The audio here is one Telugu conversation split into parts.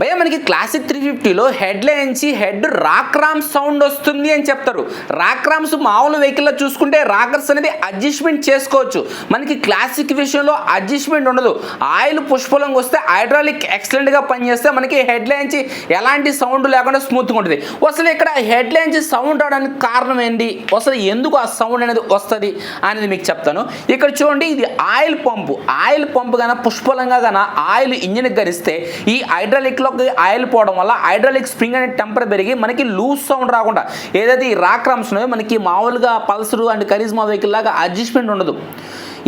భయ మనకి క్లాసిక్ త్రీ ఫిఫ్టీలో head lines head rocker arm sound వస్తుంది అని చెప్తారు. రాక్రామ్స్ మామూలు వెహికల్లో చూసుకుంటే రాకర్స్ అనేది అడ్జస్ట్మెంట్ చేసుకోవచ్చు. మనకి క్లాసిక్ విషయంలో అడ్జస్ట్మెంట్ ఉండదు. ఆయిల్ పుష్పలంగా వస్తే హైడ్రాలిక్ ఎక్సలెంట్గా పనిచేస్తే మనకి హెడ్ లైన్స్ ఎలాంటి సౌండ్ లేకుండా స్మూత్గా ఉంటుంది. అసలు ఇక్కడ హెడ్ లైన్స్ సౌండ్ రావడానికి కారణం ఏంటి? అసలు ఎందుకు ఆ సౌండ్ అనేది వస్తుంది అనేది మీకు చెప్తాను. ఇక్కడ చూడండి ఇది ఆయిల్ పంపు. ఆయిల్ పంపు కన్నా పుష్పలంగా కన్నా ఆయిల్ ఇంజిన్ గరిస్తే ఈ హైడ్రాలిక్లో హైడ్రాలిక్లోకి ఆయిల్ పోవడం వల్ల హైడ్రాలిక్ స్ప్రింగ్ అనే టెంపర్ పెరిగి మనకి లూజ్ సౌండ్ రాకుండా ఏదైతే ఈ రాక్ రామ్స్ ఉన్నాయో మనకి మామూలుగా పల్సర్ అండ్ కరిజ్మా వెహికల్ లాగా అడ్జస్ట్మెంట్ ఉండదు.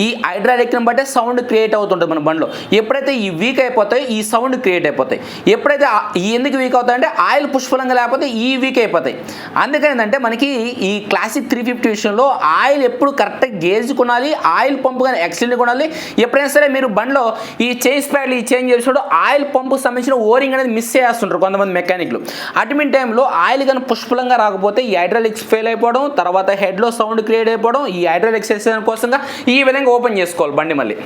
ఈ హైడ్రాలిక్ని బట్టే సౌండ్ క్రియేట్ అవుతుంటుంది మన బండిలో. ఎప్పుడైతే ఈ వీక్ అయిపోతాయో ఈ సౌండ్ క్రియేట్ అయిపోతాయి. ఎప్పుడైతే ఈ ఎందుకు వీక్ అవుతాయంటే ఆయిల్ పుష్పలంగా లేకపోతే ఈ వీక్ అయిపోతాయి. అందుకని ఏంటంటే మనకి ఈ క్లాసిక్ త్రీ ఫిఫ్టీ విషయంలో ఆయిల్ ఎప్పుడు కరెక్ట్గా గేజ్ కొనాలి ఆయిల్ పంపు కానీ ఎక్సలెంట్ కొనాలి. ఎప్పుడైనా సరే మీరు బండిలో ఈ చేంజ్ ప్యాడ్లు ఈ చేంజ్ చేసినప్పుడు ఆయిల్ పంపు సంబంధించిన ఓరింగ్ అనేది మిస్ చేస్తుంటారు కొంతమంది మెకానిక్లు అటువంటి టైంలో ఆయిల్ కానీ పుష్పలంగా రాకపోతే ఈ హైడ్రాలిక్స్ ఫెయిల్ అయిపోవడం తర్వాత హెడ్లో సౌండ్ క్రియేట్ అయిపోవడం ఈ హైడ్రాలిక్స్ వేసే కోసంగా ఈ విధంగా ఓపెన్ చేసుకోవాలి బండి మళ్ళీ.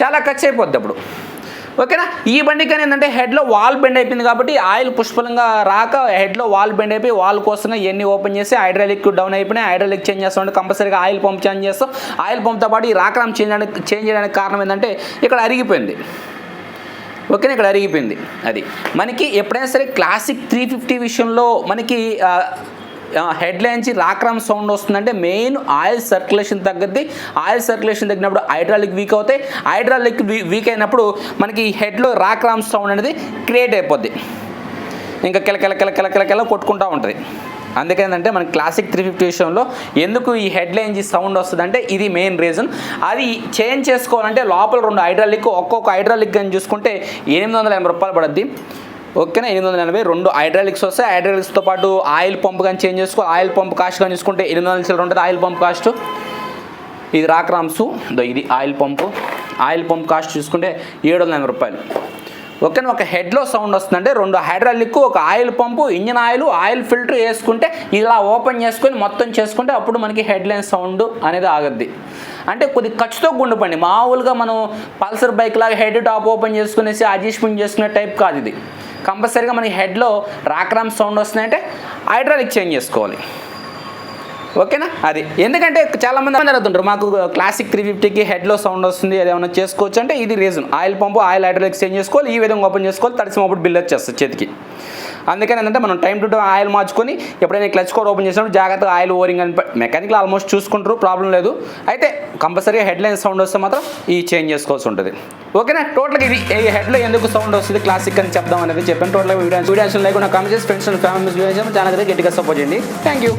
చాలా ఖర్చు అయిపోద్ది అప్పుడు. ఓకేనా? ఈ బండికి కానీ ఏంటంటే హెడ్లో వాల్ బెండ్ అయిపోయింది కాబట్టి ఆయిల్ పుష్పలంగా రాక హెడ్లో వాల్ బెండ్ అయిపోయి వాల్ కోసం ఇవన్నీ ఓపెన్ చేసి హైడ్రాలిక్ డౌన్ అయిపోయినాయి. హైడ్రాలిక్ చేంజ్ చేస్తాం కంపల్సరీగా ఆయిల్ పంప్ చేంజ్ చేస్తాం. ఆయిల్ పంప్తో పాటు ఈ రాకరామ్ చేంజ్ చేంజ్ చేయడానికి కారణం ఏంటంటే ఇక్కడ అరిగిపోయింది. ఓకేనా? ఇక్కడ అరిగిపోయింది అది. మనకి ఎప్పుడైనా సరే క్లాసిక్ త్రీ ఫిఫ్టీ విషయంలో మనకి head lines rocker arm sound వస్తుందంటే మెయిన్ ఆయిల్ సర్క్యులేషన్ తగ్గద్ది. ఆయిల్ సర్క్యులేషన్ తగ్గినప్పుడు హైడ్రాలిక్ వీక్ అవుతాయి. హైడ్రాలిక్ వీక్ అయినప్పుడు మనకి హెడ్లో రాక్రామ్ సౌండ్ అనేది క్రియేట్ అయిపోద్ది. ఇంకా కిలకెల కిలకెల కిలకెల కొట్టుకుంటూ ఉంటుంది. అందుకేందంటే మన క్లాసిక్ త్రీ ఫిఫ్టీ విషయంలో ఎందుకు ఈ హెడ్ లైన్స్ సౌండ్ వస్తుందంటే ఇది మెయిన్ రీజన్. అది చేంజ్ చేసుకోవాలంటే లోపల రెండు హైడ్రాలిక్ ఒక్కొక్క హైడ్రాలిక్ అని చూసుకుంటే ఎనిమిది వందల ఎనభై రూపాయలు పడుద్ది. ఓకేనా ఎనిమిది వందల ఎనభై రెండు హైడ్రాలిక్స్ వస్తాయి హైడ్రాలిక్స్తో పాటు ఆయిల్ పంప్ కానీ చేంజ్ చేసుకో ఆయిల్ పంప్ కాస్ట్ కానీ చూసుకుంటే ఎనిమిది వందల చిల్లర ఉంటుంది ఆయిల్ పంప్ కాస్ట్. ఇది రాక్రామ్స్ ఇది oil pump. Oil pump cost చూసుకుంటే ఏడు వందల ఎనభై రూపాయలు. ఓకేనా ఒక హెడ్లో సౌండ్ వస్తుందంటే రెండు హైడ్రాలిక్ ఒక oil pump engine oil oil filter వేసుకుంటే ఇలా ఓపెన్ చేసుకొని మొత్తం చేసుకుంటే అప్పుడు మనకి హెడ్లైన్ సౌండ్ అనేది ఆగద్ది. అంటే కొద్ది ఖర్చుతో గుండుపండి మామూలుగా మనం పల్సర్ బైక్ లాగా హెడ్ టాప్ ఓపెన్ చేసుకునేసి అడ్జస్ట్మెంట్ చేసుకునే టైప్ కాదు ఇది. కంపల్సరీగా మనకి హెడ్లో రాక్రామ్ సౌండ్ వస్తున్నాయంటే హైడ్రాలిక్ చేంజ్ చేసుకోవాలి. ఓకేనా? అది. ఎందుకంటే చాలా మంది అందరూ అడుగుతుంటారు మాకు క్లాసిక్ త్రీ ఫిఫ్టీకి హెడ్లో సౌండ్ వస్తుంది అది ఏమైనా చేసుకోవచ్చు అంటే ఇది reason. Oil pump oil hydraulic change చేసుకోవాలి ఈ విధంగా ఓపెన్ చేసుకోవాలి తడిసినప్పుడు బిల్ వచ్చేస్తుంది చేతికి. అందుకని ఏంటంటే మనం టైం టు టైం ఆయిల్ మార్చుకొని ఎప్పుడైనా క్లచ్ కోడ్ ఓపెన్ చేసినప్పుడు జాగ్రత్తగా ఆయిల్ ఓరింగ్ అని మెకానిక్లో ఆల్మోస్ట్ చూసుకుంటారు ప్రాబ్లం లేదు. అయితే కంపల్సరీగా హెడ్ లైన్ సౌండ్ వస్తే మాత్రం ఈ చేంజ్ చేసుకోవాల్సి ఉంటుంది. ఓకేనా టోటల్గా ఇది ఈ హెడ్లో ఎందుకు సౌండ్ వస్తుంది? క్లాసిక్ అని చెప్దాం అనేది చెప్పాను. టోటల్గా వీడియో వీడియోస్ లేకుండా కామెంట్ చేసి ఫ్రెండ్స్ ఫ్యామిలీ చాలా దగ్గర గట్టిగా సపోర్ట్ చేయండి. Thank you